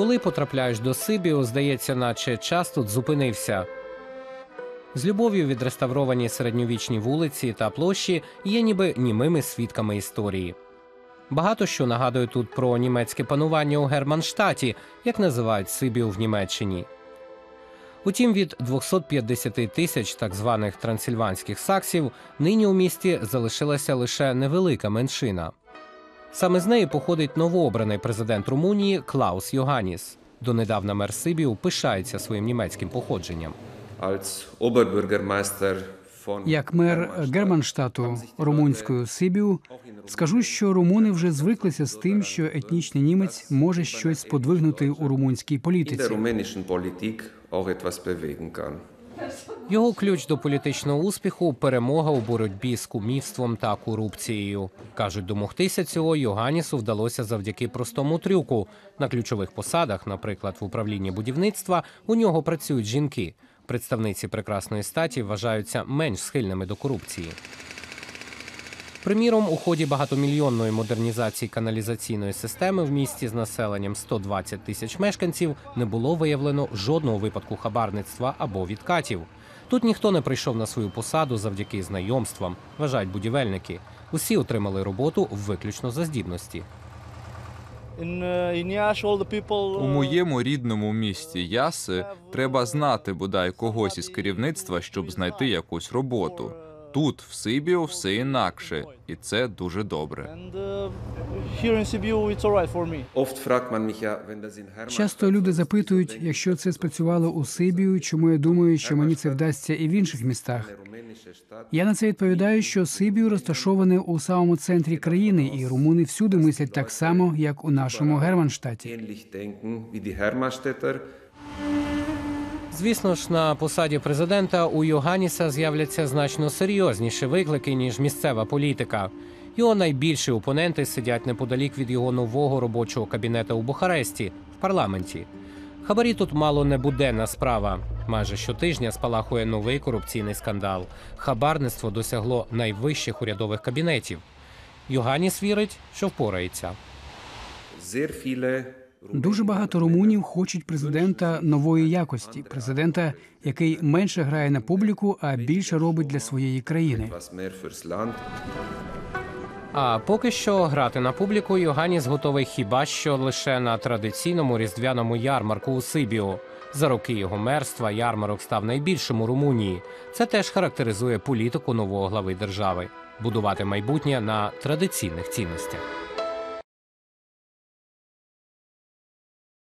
Коли потрапляєш до Сибіу, здається, наче час тут зупинився. З любов'ю відреставровані середньовічні вулиці та площі є ніби німими свідками історії. Багато що нагадує тут про німецьке панування у Германштаті, як називають Сибіу в Німеччині. Утім, від 250 тисяч так званих трансильванських саксів нині у місті залишилася лише невелика меншина. Саме з неї походить новообраний президент Румунії Клаус Йоганіс. Донедавна мер Сибіу пишається своїм німецьким походженням. Як мер Германштату румунською Сибіу, скажу, що румуни вже звиклися з тим, що етнічний німець може щось сподвигнути у румунській політиці. Його ключ до політичного успіху перемога у боротьбі з кумівством та корупцією. кажуть, домогтися цього Йоганісу вдалося завдяки простому трюку. На ключових посадах, наприклад, в управлінні будівництва, у нього працюють жінки. Представниці прекрасної статі вважаються менш схильними до корупції. Приміром, у ході багатомільйонної модернізації каналізаційної системи в місті з населенням 120 тисяч мешканців не було виявлено жодного випадку хабарництва або відкатів. Тут ніхто не прийшов на свою посаду завдяки знайомствам, вважають будівельники. Усі отримали роботу виключно за здібності. Uh, У uh, моєму рідному місті Яси треба знати бодай когось із керівництва, щоб знайти якусь роботу. Тут, в Сибіо, все інакше, і це дуже добре. Uh, Часто люди запитують, якщо це спрацювало у Сибію, чому я думаю, що мені це вдасться і в інших містах. Я на це відповідаю, що Сибію розташоване у самому центрі країни, і румуни всюди мислять так само, як у нашому Германштаті. Звісно ж, на посаді президента у Йоганіса з'являться значно серйозніші виклики, ніж місцева політика. Його найбільші опоненти сидять неподалік від його нового робочого кабінета у Бухаресті в парламенті. Хабарі тут мало не буденна справа. Майже щотижня спалахує новий корупційний скандал. Хабарництво досягло найвищих урядових кабінетів. Йоганіс вірить, що впорається. Дуже багато румунів хочуть президента нової якості, президента, який менше грає на публіку, а більше робить для своєї країни. А поки що грати на публіку Йоганіс готовий хіба що лише на традиційному різдвяному ярмарку у Сибіо. За роки його мерства ярмарок став найбільшим у Румунії. Це теж характеризує політику нового глави держави будувати майбутнє на традиційних цінностях.